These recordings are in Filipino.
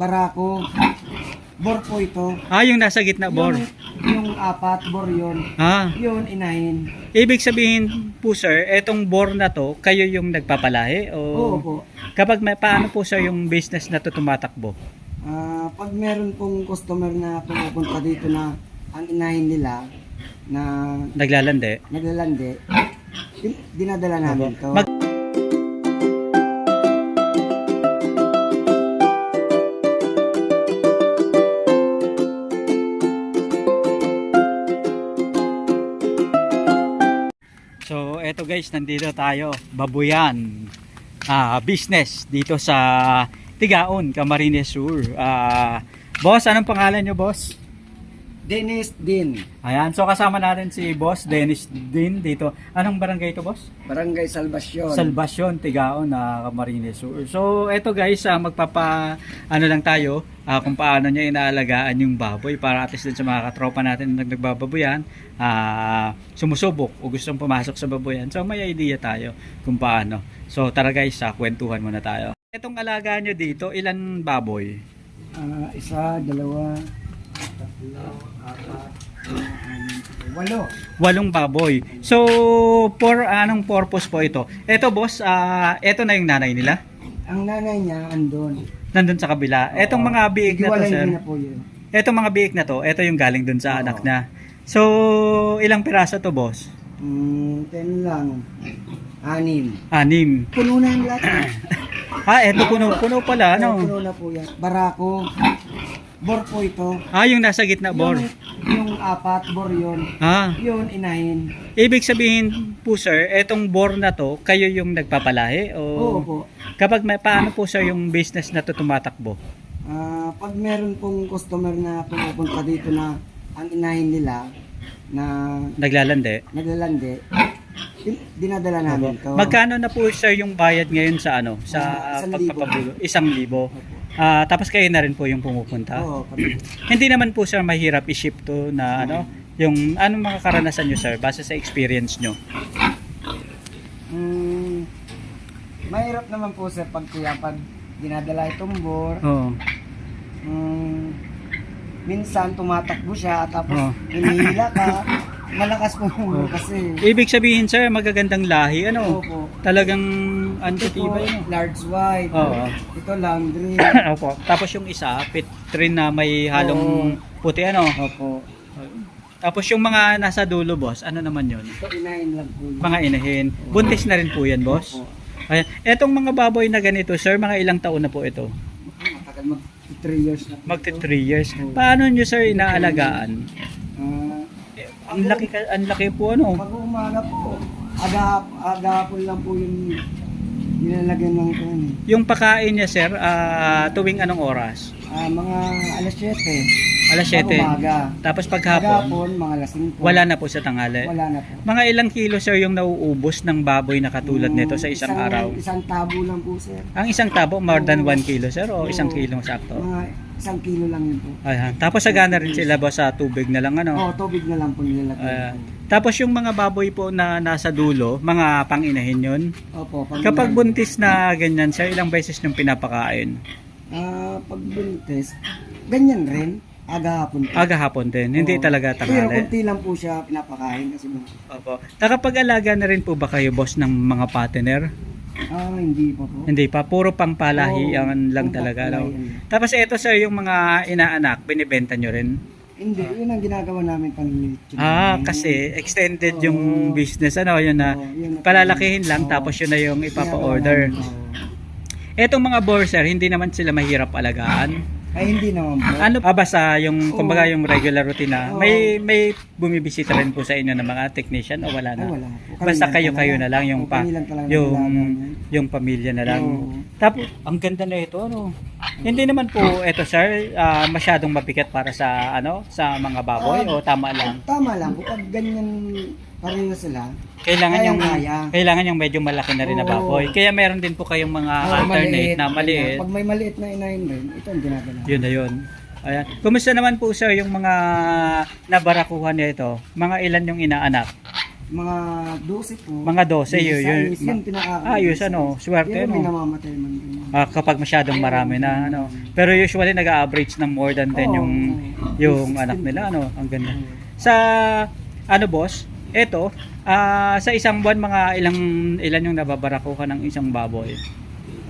barako. Bor po ito. Ah, yung nasa gitna, bor. Yung, yung apat, bor yun. Ah, Yun, inahin. ibig sabihin po sir, etong bor na to, kayo yung nagpapalahi? O Oo po. kapag may, paano po sir yung business na to tumatakbo? Ah, pag meron pong customer na pumupunta dito na ang inahin nila na Naglalande? naglalandi, din- dinadala namin to. Mag- guys, nandito tayo, Babuyan. Ah, business dito sa Tigaon, Camarines Sur. Ah, boss, anong pangalan nyo, boss? Dennis Din, Ayan, so kasama natin si Boss Dennis din dito. Anong barangay ito, boss? Barangay Salvacion. Salvasyon, Tigaon na Camarines Sur. So, eto guys, ah, magpapa ano lang tayo ah, kung paano niya inaalagaan yung baboy para at least dun sa mga katropa natin na nagbababoyan, ah, sumusubok o gustong pumasok sa baboyan. So, may idea tayo kung paano. So, tara guys, sa kwentuhan muna tayo. Etong alaga nyo dito, ilan baboy? Ah, isa, dalawa, tatlo, apat, lima, anim, pito, walo. Walong baboy. So, for anong purpose po ito? Ito boss, ah, ito na yung nanay nila. Ang nanay niya andon. Nandun sa kabila. Etong mga biig na to, Hiwalay sir. din na po yun. Etong mga biik na to, ito yung galing dun sa Oo. anak na. So, ilang piraso to, boss? Mm, ten lang. Anim. Anim. Puno na yung lahat. Ah, eto puno, puno pala, ano? Puno na po yan. Barako. Bor po ito. Ah, yung nasa gitna, bor. Yung, yung apat, bor yun. Ah, Yun, inahin. ibig sabihin po, sir, etong bor na to, kayo yung nagpapalahi? O Oo po. kapag may, paano po, sir, yung business na to tumatakbo? Ah, pag meron pong customer na pumupunta dito na ang inahin nila na Naglalande? naglalandi, din- dinadala namin to. Magkano na po, sir, yung bayad ngayon sa ano? Sa Ah, isang libo. pagpapabulo? Isang libo. Opo. Ah, tapos kayo na rin po yung pumupunta? Oo, kami. Hindi naman po sir mahirap i-ship to na ano, yung anong mga karanasan nyo sir base sa experience nyo. Mm, mahirap naman po sir pag kuya, pag dinadala itong bor, Oo. mm, minsan tumatakbo siya, tapos Oo. hinihila ka, malakas po Oo. kasi. Ibig sabihin sir magagandang lahi ano? Opo. Talagang Ito po, antitibay large white. Oo. Ito laundry. Opo. Tapos yung isa pitrin na may halong puti ano. Opo. Tapos yung mga nasa dulo boss, ano naman yun? Ito inahin lang po. yun. Mga inahin. Buntis na rin po yan boss. Opo. Ayan. Etong mga baboy na ganito sir, mga ilang taon na po ito? Matagal mag 3 years na. ito. 3 years. Paano nyo sir inaalagaan? Ang laki ang laki po ano. Pag umaga po, aga, agapon lang po yung nilalagyan ng kan. Yung pakain niya sir, ah, tuwing anong oras? Ah, mga alas 7. Alas 7. Pag umaga. Tapos paghapon, Agapon, mga alas 5. wala na po sa tanghali. Wala na po. Mga ilang kilo sir yung nauubos ng baboy na katulad nito sa isang, araw? Isang tabo lang po, sir. Ang isang tabo, more than 1 kilo sir o isang Oo. kilong sakto? Mga isang kilo lang yun po. Ayan. Tapos sagana rin sila ba sa tubig na lang ano? Oo, tubig na lang po nilalagyan. Ayan. Tapos yung mga baboy po na nasa dulo, mga panginahin yun. Opo, pag, Kapag buntis na ganyan sir, ilang beses yung pinapakain? Ah, pag buntis, ganyan rin. Aga hapon po. Aga hapon din, hindi Oo. talaga Pero tanghali. kunti lang po siya pinapakain kasi. Opo. Nakapag-alaga na rin po ba kayo boss ng mga partner? Ah, hindi pa po. Hindi pa, puro pang palahian Oo, lang pang talaga. No? pangpalahian. Tapos ito sir, yung mga inaanak, binibenta nyo rin? Hindi, yun ang ginagawa namin panliliit. Ah, kasi extended yung Oo. business, ano, yun na, Oo, yun na- palalakihin lang, tapos yun na yung ipapa-order. namin, oo. Etong mga borser, hindi naman sila mahirap alagaan. Ay, hindi naman po. Ano, ah, basta yung, kumbaga yung regular routine na, may, may bumibisita rin po sa inyo ng mga technician o wala Ay, na? wala po. Kami Basta lang kayo-kayo talaga. na lang, yung pa, kami lang talaga yung, yung pamilya na lang. Oo. Tapos, ang ganda na ito, ano? Hindi naman po, ito sir, ah, masyadong mabigat para sa, ano, sa mga baboy Ah. o tama lang? Tama lang po. Pag ganyan pareho sila, Kailangan yung, kaya-kaya. kailangan yung medyo malaki na rin na Oo. baboy. Kaya meron din po kayong mga Oo, alternate na maliit. Pag may maliit na inahin rin, ito ang ginagawa. Yun na yun. Ayan. Kumusta naman po sir yung mga nabarakuhan nito? Mga ilan yung inaanak? Mga 12 po. Mga 12, yun, yun. Size, yun pinaka- Ayos, ano, swerte, Pero may no? namamatay man din. Ah, kapag masyadong marami na ano. Pero usually nag-average ng more than 10 Oo, yung yung 16 anak nila ano. Ang ganda. Sa ano boss? Eto, ah, sa isang buwan mga ilang ilan yung nababarako ka ng isang baboy?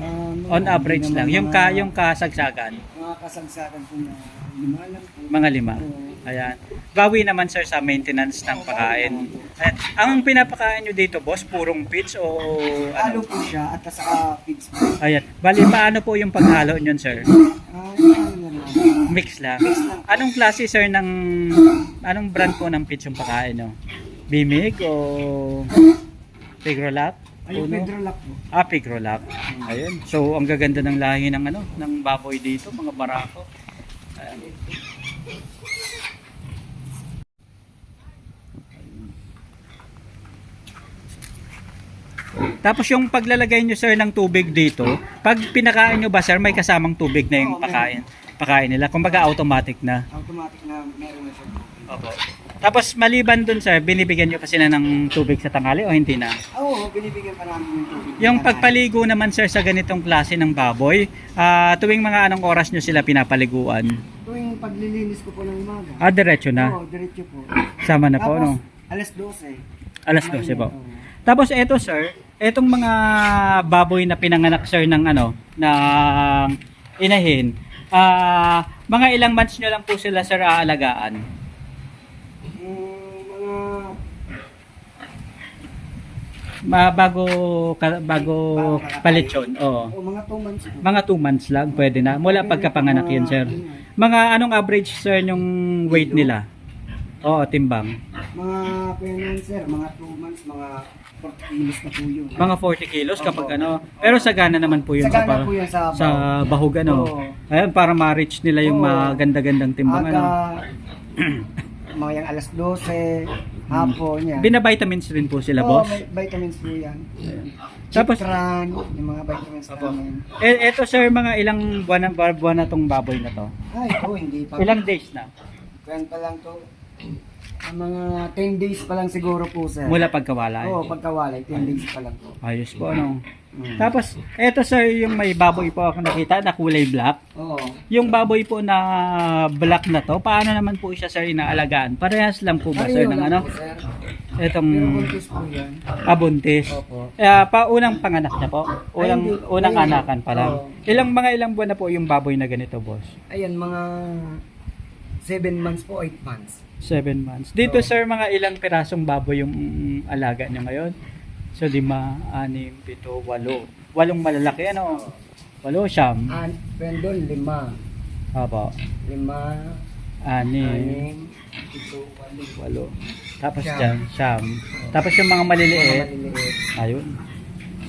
No, On average lang. Yung ka yung kasagsagan, Mga kasagsagan po na lima lang po. mga lima. Ayan. Bawi naman sir sa maintenance ng pagkain. Ayan. Ang pinapakain nyo dito boss, purong feeds o Halo ano? po siya at saka pigs po. Ayan. Bali paano po yung paghalo nyo sir? Ah, ano na lang. Mix lang. Mix lang. Anong klase sir ng anong brand po ng pitch yung pagkain no? Bimig o Pigrolap? Ay, yung Uno? Pedro Lock po. Ah, Pigrolap. Ayun. So, ang gaganda ng lahi ng ano, ng baboy dito, mga barako. Ayan. Tapos yung paglalagay nyo sir ng tubig dito, pag pinakain nyo ba sir, may kasamang tubig na yung pakain, pakain nila. Kumbaga automatic na. Automatic na meron na siya. Opo. Tapos maliban dun sir, binibigyan nyo pa sila ng tubig sa tanghali o hindi na? Oo, binibigyan pa namin yung tubig. Yung pagpaligo naman sir sa ganitong klase ng baboy, ah, tuwing mga anong oras nyo sila pinapaliguan? Tuwing paglilinis ko po ng umaga. Ah, diretso na. Oo, diretso po. Sama na po, Tapos, no? alas 12. Alas 12 po. Tapos eto sir, etong mga baboy na pinanganak sir ng ano, ng inahin, ah, mga ilang months nyo lang po sila sir aalagaan? Mm, mga Ma bago ka- bago palitsyon. Oo. oh, mga 2 months po. Mga 2 months lang pwede na. Mula pagkapanganak yun sir. Mga anong average sir yung weight nila? Oo, timbang. Mga kuya nun, sir, mga 2 months, mga 40 kilos na po yun. Mga 40 kilos kapag ano. Pero sagana naman po yun sa, Sagana para, po yun sa, sa bahog ano. Oo. Ayun, para ma-reach nila yung Oo. maganda-gandang timbang ano. Aga, mga yung alas 12, hapon yan. Binavitamins rin po sila, Oo, boss. may vitamins po yan. Tapos- Chitran, yung mga vitamins namin. Eh, eto sir, mga ilang buwan na, buwan na tong baboy na to? Ay, oh, hindi pa. Ilang days na? Kwan pa lang to. Ang mga 10 days pa lang siguro po, sir. Mula pagkawala. Oo, pagkawalay, 10 days pa lang po. Ayos po, ano. Mm. Tapos, eto sir, yung may baboy po ako nakita na kulay black. Oo. Yung baboy po na black na to, paano naman po siya sir inaalagaan? Parehas lang po ba sir Pareho ng lang ano? po, sir. Etong Pero buntis po yan. abuntis. Opo. Eh, pa unang panganak niya po. Unang Ay, hindi. unang Ay, anakan pa lang. oo. Ilang mga ilang buwan na po yung baboy na ganito, boss? Ayan, mga 7 months po, 8 months. Seven months. Dito Oo. sir, mga ilang pirasong baboy yung alaga niyo ngayon? So, lima, anim, pito, walo. Walong malalaki, ano? Walo, siyam. An, pendol, lima. Apo. Lima, Anim, anim, ito, walo. walo. Tapos Siyam. dyan, siyam. Tapos yung mga maliliit, Mga maliliit. ayun.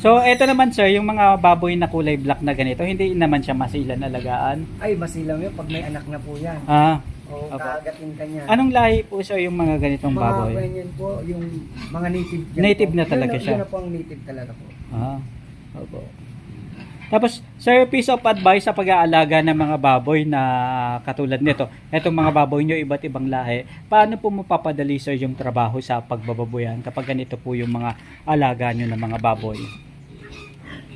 So, eto naman sir, yung mga baboy na kulay black na ganito, hindi naman siya masilan alagaan. Ay, masilaw yun pag may anak na po yan. Ah, O, Apo. kaagatin ka niya. anong lahi po sir yung mga ganitong mga baboy? ganyan po, yung mga native dyan Native po. na talaga yun, siya. Yun na po ang native talaga po. Ah, opo. Tapos, sir, piece of advice sa pag-aalaga ng mga baboy na katulad nito. Itong mga baboy nyo, iba't ibang lahi. Paano po mapapadali, sir, yung trabaho sa pagbababoyan kapag ganito po yung mga alaga nyo ng mga baboy?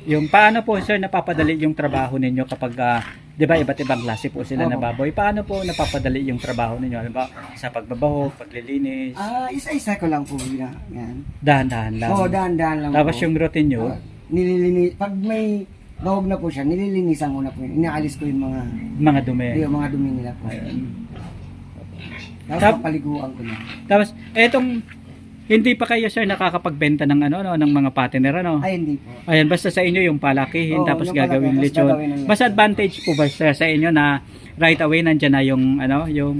Yung paano po, sir, napapadali yung trabaho ninyo kapag, ah, di ba, iba't ibang klase po sila na baboy. Paano po napapadali yung trabaho ninyo? Ano ba, sa pagbabaho, paglilinis, Ah, isa-isa ko lang po yun. Yan. dahan-dahan lang. Oo, dahan-dahan lang Tapos po. yung routine nyo, Ah, nililinis, pag may bahog na po siya, nililinisan ko na po yun. Inaalis ko yung mga, mga dumi. yung mga dumi nila po. Ayun. Tapos Tap- papaliguan ko na. Tapos, etong, hindi pa kayo sir nakakapagbenta ng ano, no, ng mga patiner, ano? Ay, hindi po. Ayan, basta sa inyo yung palakihin, Oo, tapos yung gagawin palaki, tapos lechon. gagawin ng. Mas advantage po ba sir, sa inyo na right away nandyan na yung, ano, yung,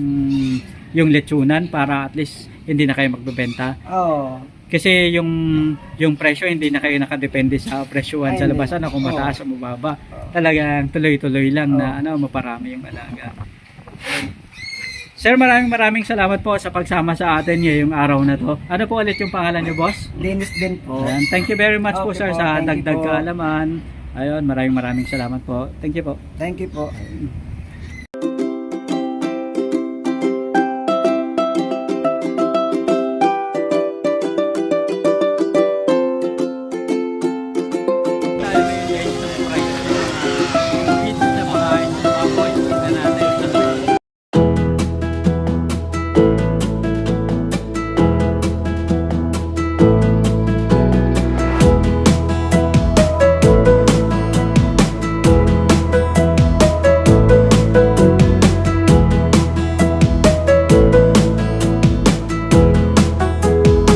yung lechonan para at least hindi na kayo magbebenta. Oo. Kasi yung yung presyo hindi na kayo nakadepende sa presyuhan Ay, sa hindi. labasan, no, kung Oo. mataas o mababa. Oo. Talagang tuloy-tuloy lang na ano, maparami yung alaga. Sir, maraming maraming salamat po sa pagsama sa atin ngayong araw na to. Ano po ulit yung pangalan niyo, boss? Dennis din po. Ayan, thank you very much po Okay sir po, sa thank you dagdag po. kaalaman. Ayun, maraming maraming salamat po. Thank you po. Thank you po.